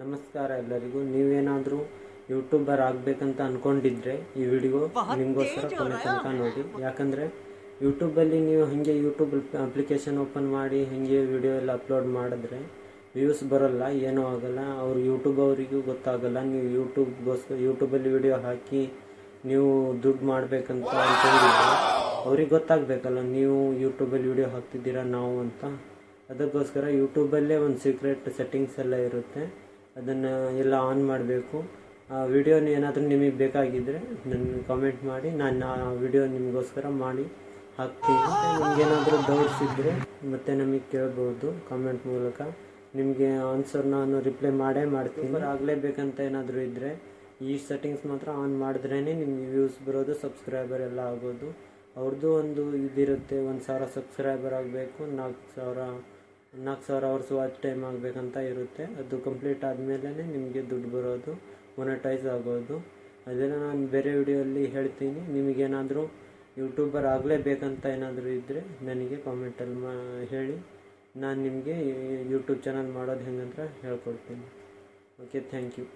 ನಮಸ್ಕಾರ ಎಲ್ಲರಿಗೂ. ನೀವೇನಾದರೂ ಯೂಟ್ಯೂಬರ್ ಆಗಬೇಕಂತ ಅಂದ್ಕೊಂಡಿದ್ರೆ ಈ ವಿಡಿಯೋ ನಿಮಗೋಸ್ಕರ ಕೊನೆ ತನಕ ನೋಡಿ. ಯಾಕಂದರೆ ಯೂಟ್ಯೂಬಲ್ಲಿ ನೀವು ಹಾಗೆ ಯೂಟ್ಯೂಬ್ ಅಪ್ಲಿಕೇಶನ್ ಓಪನ್ ಮಾಡಿ ಹಾಗೆ ವಿಡಿಯೋ ಎಲ್ಲ ಅಪ್ಲೋಡ್ ಮಾಡಿದ್ರೆ ವ್ಯೂಸ್ ಬರೋಲ್ಲ ಏನೂ ಆಗಲ್ಲ. ಅವ್ರು ಯೂಟ್ಯೂಬ್ ಅವರಿಗೂ ಗೊತ್ತಾಗಲ್ಲ. ನೀವು ಯೂಟ್ಯೂಬ್ಗೋಸ್ಕರ ಯೂಟ್ಯೂಬಲ್ಲಿ ವಿಡಿಯೋ ಹಾಕಿ ನೀವು ದುಡ್ಡು ಮಾಡಬೇಕಂತ ಅಂದ್ಕೊಂಡಿದ್ರೆ ಅವ್ರಿಗೆ ಗೊತ್ತಾಗಬೇಕಲ್ಲ ನೀವು ಯೂಟ್ಯೂಬಲ್ಲಿ ವಿಡಿಯೋ ಹಾಕ್ತಿದ್ದೀರಾ ನಾವು ಅಂತ. ಅದಕ್ಕೋಸ್ಕರ ಯೂಟ್ಯೂಬಲ್ಲೇ ಒಂದು ಸೀಕ್ರೆಟ್ ಸೆಟ್ಟಿಂಗ್ಸ್ ಎಲ್ಲ ಇರುತ್ತೆ. ಅದನ್ನು ಎಲ್ಲ ಆನ್ ಮಾಡಬೇಕು. ಆ ವಿಡಿಯೋನ ಏನಾದರೂ ನಿಮಗೆ ಬೇಕಾಗಿದ್ದರೆ ನನ್ನ ಕಾಮೆಂಟ್ ಮಾಡಿ, ನಾನು ಆ ವಿಡಿಯೋ ನಿಮಗೋಸ್ಕರ ಮಾಡಿ ಹಾಕ್ತೀನಿ. ನಿಮಗೇನಾದರೂ ಡೌಟ್ಸ್ ಇದ್ದರೆ ಮತ್ತೆ ನಮಗೆ ಕೇಳ್ಬೋದು ಕಾಮೆಂಟ್ ಮೂಲಕ. ನಿಮಗೆ ಆನ್ಸರ್ ನಾನು ರಿಪ್ಲೈ ಮಾಡೇ ಮಾಡ್ತೀನಿ. ಆಗಲೇಬೇಕಂತ ಏನಾದರೂ ಇದ್ದರೆ ಈ ಸೆಟ್ಟಿಂಗ್ಸ್ ಮಾತ್ರ ಆನ್ ಮಾಡಿದ್ರೇ ನಿಮಗೆ ವ್ಯೂಸ್ ಬರೋದು ಸಬ್ಸ್ಕ್ರೈಬರ್ ಎಲ್ಲ ಆಗೋದು. ಅವ್ರದ್ದು ಒಂದು ಇದಿರುತ್ತೆ, ಒಂದು ಸಾವಿರ ಸಬ್ಸ್ಕ್ರೈಬರ್ ಆಗಬೇಕು, ನಾಲ್ಕು ಸಾವಿರ ನಾಲ್ಕು ಸಾವಿರ ಅವರ್ಸ್ ವಾಚ್ ಟೈಮ್ ಆಗಬೇಕಂತ ಇರುತ್ತೆ. ಅದು ಕಂಪ್ಲೀಟ್ ಆದಮೇಲೆ ನಿಮಗೆ ದುಡ್ಡು ಬರೋದು ಮೊನಟೈಸ್ ಆಗೋದು. ಅದೆಲ್ಲ ನಾನು ಬೇರೆ ವಿಡಿಯೋಲ್ಲಿ ಹೇಳ್ತೀನಿ. ನಿಮಗೇನಾದರೂ ಯೂಟ್ಯೂಬರ್ ಆಗಲೇಬೇಕಂತ ಏನಾದರೂ ಇದ್ದರೆ ನನಗೆ ಕಾಮೆಂಟಲ್ಲಿ ಮಾ, ಹೇಳಿ. ನಾನು ನಿಮಗೆ ಯೂಟ್ಯೂಬ್ ಚಾನಲ್ ಮಾಡೋದು ಹೆಂಗಂತ ಹೇಳ್ಕೊಡ್ತೀನಿ. Okay thank you